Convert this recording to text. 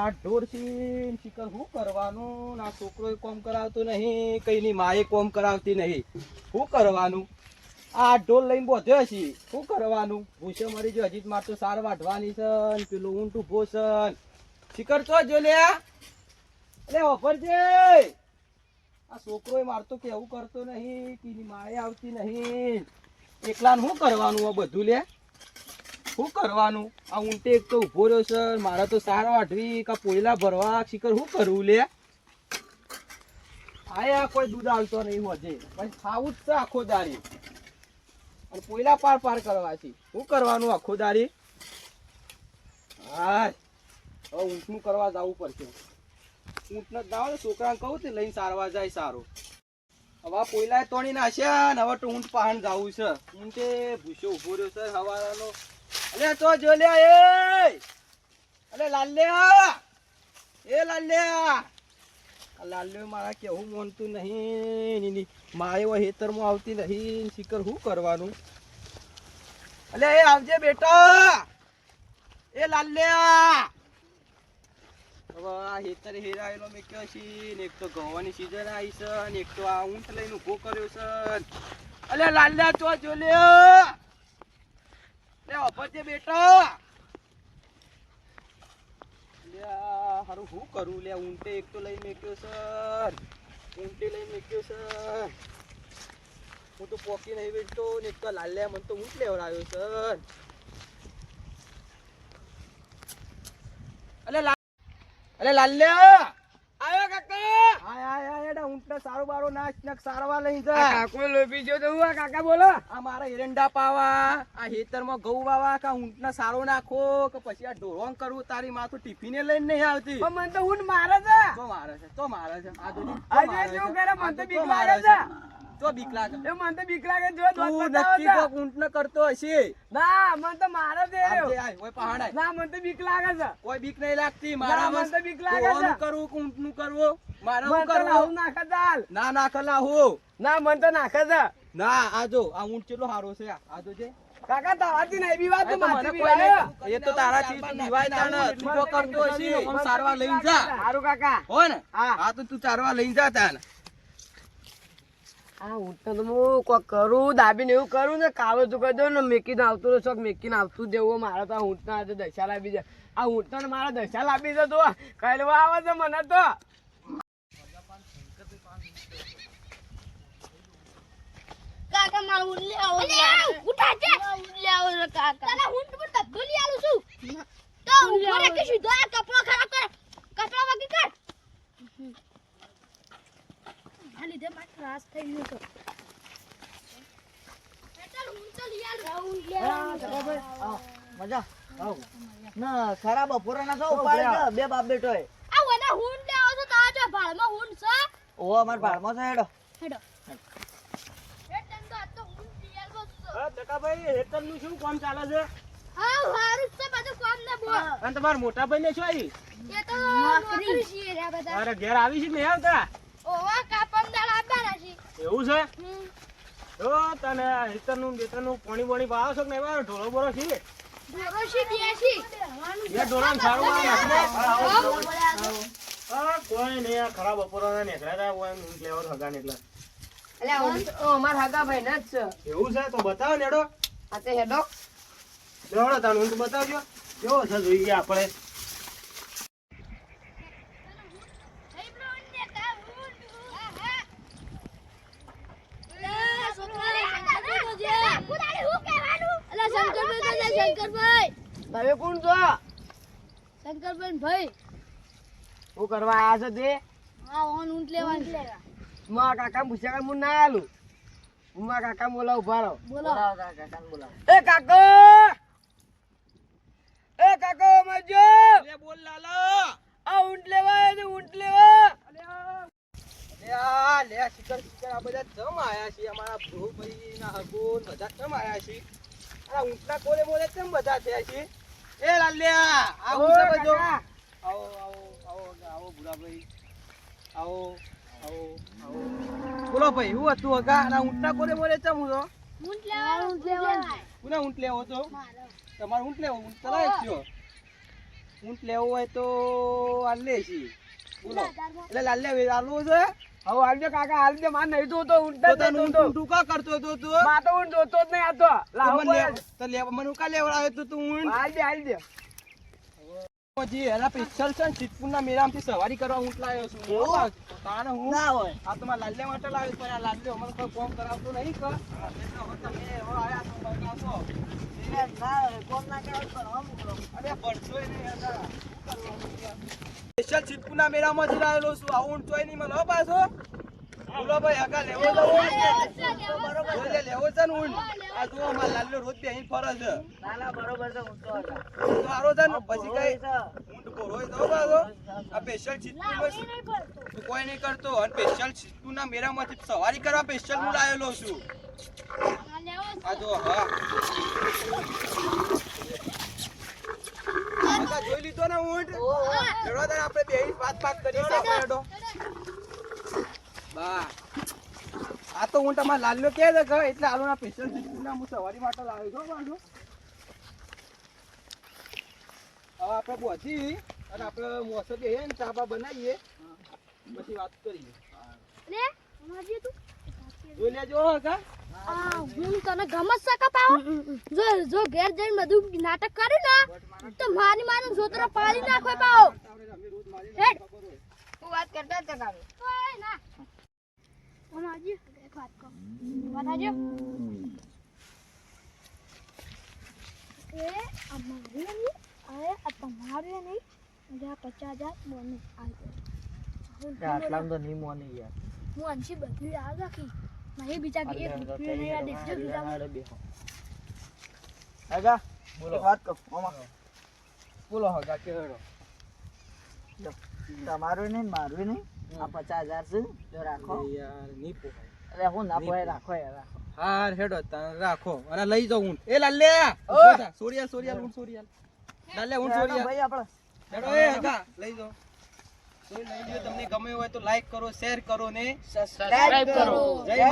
આ ઢોર છે. શિકર શું કરવાનું? ના છોકરો કોમ કરાવતો નહીં કઈ ની કોમ કરાવતી નહીં. શું કરવાનું? આ ઢોર લઈને બોધ્યો છે. શું કરવાનું? ભૂસે મરી હજી માર તો સાર વાઢવાની છે ને પેલું ઊંટું ભોસન શિકર તો જો લે અલે ઓફરજે આ છોકરો મારતો કેવું કરતો નહીં કીની માએ આવતી નહીં. એકલાને શું કરવાનું બધું લે શું કરવાનું? આ ઊંટે એક તો ઊભો રહ્યો છે, મારા તો સાર વાઢવી, કા પોયલા ભરવા, શિખર શું કરવું લે? આયા કોઈ દૂધ આવતો નહીં હોજે. પછી ખાવું જ છે આખો દારી અને પોયલા પાર પાર કરવા છે. શું કરવાનું આખો દારી હા હવે ઊંટનું કરવા જવું પડશે. ઊંટને જ જાવ છોકરાને કહું તે લઈને સારવા જાય સારું. હવે પોયલા તોડી નાખ્યા ને હવે તો ઊંટ પહાણ જવું છે. ઊંટે ભૂસ્યો ઊભો રહ્યો છે હવાનો અલે તો જો લે એ અલે લાલ્યા એ લાલ્યા લાલ્યો મારા કેવું માનતું નહીં માએ હવે હેતરમાં આવતી નહીં શિકર શું કરવાનું? અલે એ આવજે બેટા! એ લાલ્યા હવે આ હેતર હેરાયેલો મેં કયો છે એક તો ગવાની સીઝન આવી છે એક તો આ ઊંટ લઈને ઊભો કર્યો છે. અલે લાલ્યા તો જો લે લે ઓફરજે બેટા. લે હારું શું કરું? લે, ઊંટે એક તો લઈ મેક્યો સર. ઊંટે લઈ મેક્યો હું તો પોકી નહીં બેઠતો ને એક તો લાલ્યા મને તો ઊંટ લેવડાવ્યો સર. અલે, લાલ અલે લાલ્યા આવ્યો કાકા. આય આય આય એડા ઊંટને સારો બારો નાચ નાખ સારવા લઈ આ જા કાકો લોભી જો તો આ કાકા બોલો? આ મારા એરંડા પાવા આ હેતરમાં ઘઉં વાવા કા ઊંટને સારો નાખો કે પછી આ ઢોરવાં કરવું તારી માં તો ટિફિને લઈને નહીં આવતી. પણ મને તો ઊંટ મારે છે. તો મારે છે તો મારે છે. આ તો જી, તો મારે કરે? મને તો બીક મારે છે. તો બીક લાગે. એ મને તો બીક લાગે જો દોત તું નક્કી કો ઊંટ ન કરતો હશે. ના મને તો મારે દે આય, ઓય પહાડ ના મને તો બીક લાગે છે. કોઈ બીક નહીં લાગતી મારા મને તો બીક લાગે છે. કરવું કે ઊંટનું કરવું. મારે લાવું કરવું નાખે ચાલ ના ના ખલા હું ના મને તો નાખે છે ના આ જો આ ઊંટ કેટલો સારો છે. આ જો કાકા તારાથી નહીં બીવા તો માથી કોઈ બીવાય. એ તો તારાથી બીવાય તાણ. તું તો કરતો હશે. સારવાર લઈને જા. સારું કાકા. હો ને હા. હા તો તું ચારવા લઈને જા તાને આ ઊંટને તો હું કોક કરું દાબીને એવું કરું ને કાવે તું કહી દઉં ને મેકીને આવતું રહે શોખ મેકીને આવતું દેવું મારે તો આ ઊંટના હાથે દશા લાવી જાય આ ઊંટને મારા દશા લાવી છે તો. કહેવા આવે છે મને તો? કાકા મારું ઊંટ આવો ઉઠા છે. ઊંટ લઈ આવો કાકા. તને ઊંટ પર ધબ્બો લઈ આલું છું. તો મને કે શું દો કપડો ખરાબ કર. કપડો વાગી કર. આ લીધે માર ત્રાસ થઈ ગયો મજા. આવ. ના બપોરે ના સૌ બે બાપ બેટો એ આ વના છો જો ભાળમાં છે. ઓ અમાર છે હેડો. હેડો. છો. શું કામ ચાલે છે? હા હારું છે બધું કામ ને બોલ. અને તમારા મોટા ભાઈ ને શું આવી એ તો નોકરી. છીએ રે બધા. તારા ઘેર આવી છે ને આવતા? એવું છે. તો તને હિતરનું બેતરનું પાણી પાણી પાવો છો કે નહીં પાવો? ઢોળો બોરો છે ઢોરો છે દેશી બે ઢોરાને સારું આવે ને? હા. હા, કોઈ નહીં આ ખરાબ બપોરના નીકળ્યા હતા કોઈ ઊંટ લેવા હગા તો અમારા હાગા ભાઈ ના જ છે. એવું છે? તો બતાવો નેડો હેડો. આ તે હેડો. લેવડો તાન તો બતાવજો. કેવો છે જોઈએ આપણે. શંકરભાઈ. તમે કોણ છો? શંકરભાઈ ભાઈ. હું કરવા આવ્યા છો તે? હા ઓન ઊંટ લેવા મારા કાકા પૂછ્યા કે હું ના આલું? હું મારા કાકા બોલા ઊભા રહો. બોલો બોલાવો તારા બોલાવો. એ કાકો! એ કાકો મજો લે બોલ લાલા! આ ઊંટ લેવા આવ્યો ઊંટ લેવા! લે આ લે શિકર શિકર આ બધા જમ આયા છે? અમારા ભૂ ભાઈ ના હગુન બધા જમ આયા છે? આ ઊંટના કોલે મોલે કેમ બધા થયા છે એ લાલ્યા આ ઓ ઊંટ બજો. આવો આવો આવો આવો ભૂરાભાઈ આવો આવો આવો. બોલો ભાઈ હું હતું હગા આ ઊંટના કોલે મોલે કેમ હું તો? ઊંટ લેવાનું ઊંટ લેવાનું કોને ઊંટ લેવો તો મારો. તમારે ઊંટ લેવો? ઊંટ ચલાય જ છો ઊંટ લેવો હોય તો આલે લે છે. બોલો. એટલે લાલ લે છે? હવે હાલજો કાકા હાલજો માર નહીં જોતો ઊંટ તો તને ઊંટ ઊંટ ઉકા કરતો હતો તું? માં તો ઊંટ જોતો જ નહીં આ તો. તો લાવો મને તો લે મને ઉકા લેવડાવે તો તું ઊંટ? હાલજો હાલજો પછી એના પિક્ચર છે ને સિદ્ધપુરના મેળામાંથી સવારી કરવા ઊંટ લાવ્યો છું. તાને તાણે હું? ના હોય. આ તો મારા લાલ્યા માટે લાવ્યો પણ આ લાલ્યો મને કોઈ ફોન કરાવતો નહીં કર એટલે હવે તમે હવે આયા તો બગાડો. મેળામાં? સ્પેશિયલ સિદ્ધપુરના છું આ ઊંટ ચોય નહીં મને હો પાછો બોલો ભાઈ આગળ લેવો તો ઊંટ લેવો છે ને ઊંટ આ જુઓ મારા લાલ્યો રોજ બેહીને ફરે છે ના ના બરોબર છે ઊંચો હતા. તો છે ને પછી કઈ. ઊંટ બોરો હોય તો પાછો આ કોઈ નહીં કરતો અને સ્પેશિયલ ના મેળામાંથી સવારી કરવા સ્પેશિયલ હું લાવેલો છું. આ જો હા. જોઈ લીધો ને ઊંટ? હેડો તારે આપણે બે વાત વાત કરી સાંભળો બા. આ તો ઊંટ તમારા લાલ્યો કે છે આલો એટલે આલોના સ્પેશિયલ ના હું સવારી માટે લાવ્યો છું બાજુ હવે આપણે પહોંચી અને આપણે મોસો બેહીએ ને ચા બનાવીએ. પછી વાત કરીએ. જોઈ લેજો હો હું તને ગમત સકા પાવ? જો જો ઘેર જઈને બધું નાટક કરી ને તો મારી મારી જોતરો પાડી નાખો પાવ. હેડ. તું વાત કરતા જ કાકા ઓય ના. અમાજી એક વાત કહું. બતાજો એ અમારે નહીં અરે આ તમારે નહીં. આ પચાસ હજાર મને આવી તો નહીં મોની યાર. હું અંશી બધી યાદ રાખી. નહીં બીજા કે એક રૂપિયો નહીં યાદ દેખજો બીજા આગા, એક વાત કહું, આમાં. બોલો હગા કે હેડો તમારું નહીં મારું નહીં. આ પચાસ હજાર છે જો રાખો. યાર નહીં પોહાય. અરે હું ના પોય રાખો યાર રાખો. હાર હેડો રાખો. અરે લઈ જાઉં એ લાલ્યા સોરિયા સોરિયા લાલ્યા સોરિયાલ. ભાઈ આપણે હેડો એ હગા લઈ કોઈ લઈ તમને ગમે હોય તો લાઈક કરો શેર કરો ને. સબસ્ક્રાઇબ કરો. જય